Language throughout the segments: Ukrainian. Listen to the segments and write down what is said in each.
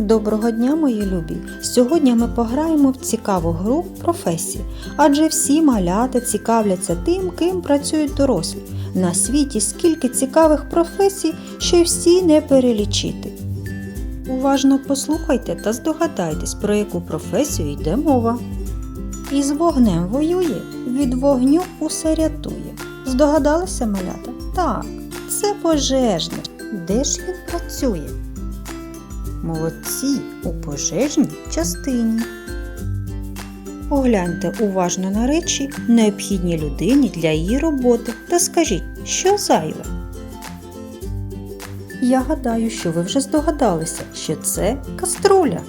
Доброго дня, мої любі! Сьогодні ми пограємо в цікаву гру професії, адже всі малята цікавляться тим, ким працюють дорослі. На світі скільки цікавих професій, що й всі не перелічити. Уважно послухайте та здогадайтесь, про яку професію йде мова. Із вогнем воює, від вогню усе рятує. Здогадалися, малята? Так, це пожежник. Де ж він працює? Молодці у пожежній частині. Погляньте уважно на речі, необхідні людині для її роботи, та скажіть, що зайве. Я гадаю, що ви вже здогадалися, що це каструля.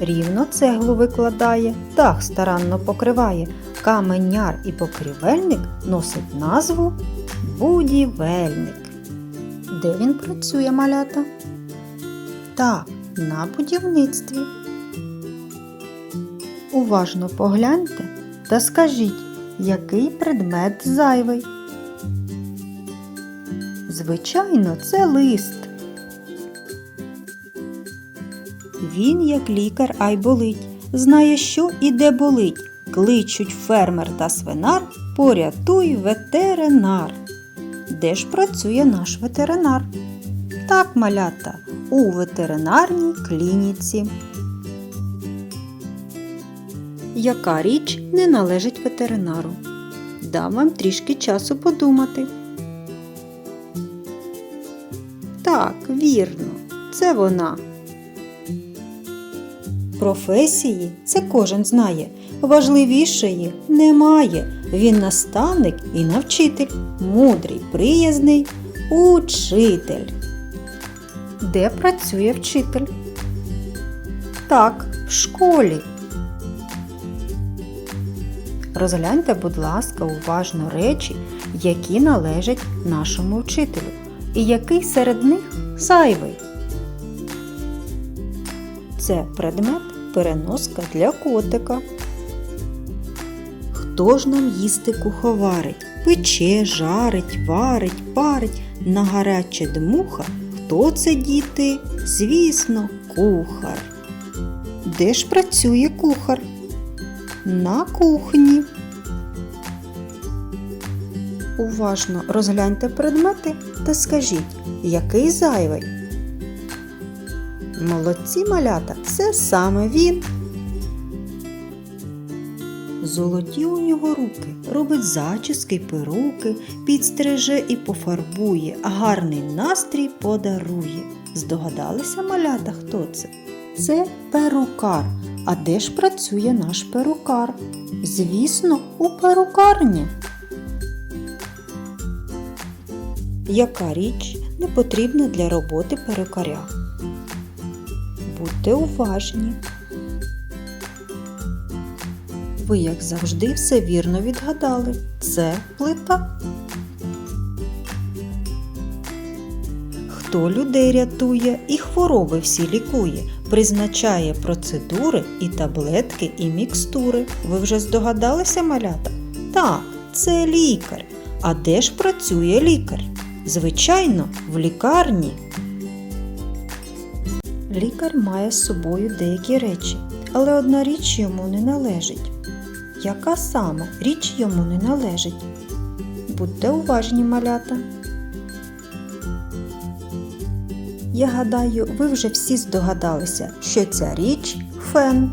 Рівно цеглу викладає, дах старанно покриває. Каменяр і покрівельник носить назву будівельник. Де він працює, малята? Так, на будівництві. Уважно погляньте та скажіть, який предмет зайвий. Звичайно, це лист. Він, як лікар, ай болить, знає, що і де болить. Кличуть фермер та свинар, порятуй ветеринар. Де ж працює наш ветеринар? Так, малята, у ветеринарній клініці. Яка річ не належить ветеринару? Дам вам трішки часу подумати. Так, вірно, це вона. Професії це кожен знає. Важливішої немає. Він наставник і навчитель, мудрий, приязний учитель. Де працює вчитель? Так, в школі. Розгляньте, будь ласка, уважно речі, які належать нашому вчителю, і який серед них зайвий. Це предмет переноска для котика. Хто ж нам їсти куховарить? Пече, жарить, варить, парить, на гаряче дмуха. Хто це діти? Звісно, кухар. Де ж працює кухар? На кухні. Уважно розгляньте предмети та скажіть, який зайвий. Молодці малята, це саме він. Золоті у нього руки, робить зачіски перуки, підстриже і пофарбує, а гарний настрій подарує. Здогадалися малята, хто це? Це перукар. А де ж працює наш перукар? Звісно, у перукарні. Яка річ не потрібна для роботи перукаря? Будьте уважні. Ви, як завжди, все вірно відгадали. Це плита. Хто людей рятує і хвороби всі лікує, призначає процедури і таблетки, і мікстури. Ви вже здогадалися, малята? Так, це лікар. А де ж працює лікар? Звичайно, в лікарні. Лікар має з собою деякі речі, але одна річ йому не належить. Яка саме річ йому не належить? Будьте уважні, малята. Я гадаю, ви вже всі здогадалися, що ця річ фен.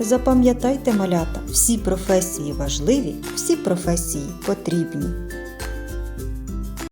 Запам'ятайте, малята, всі професії важливі, всі професії потрібні.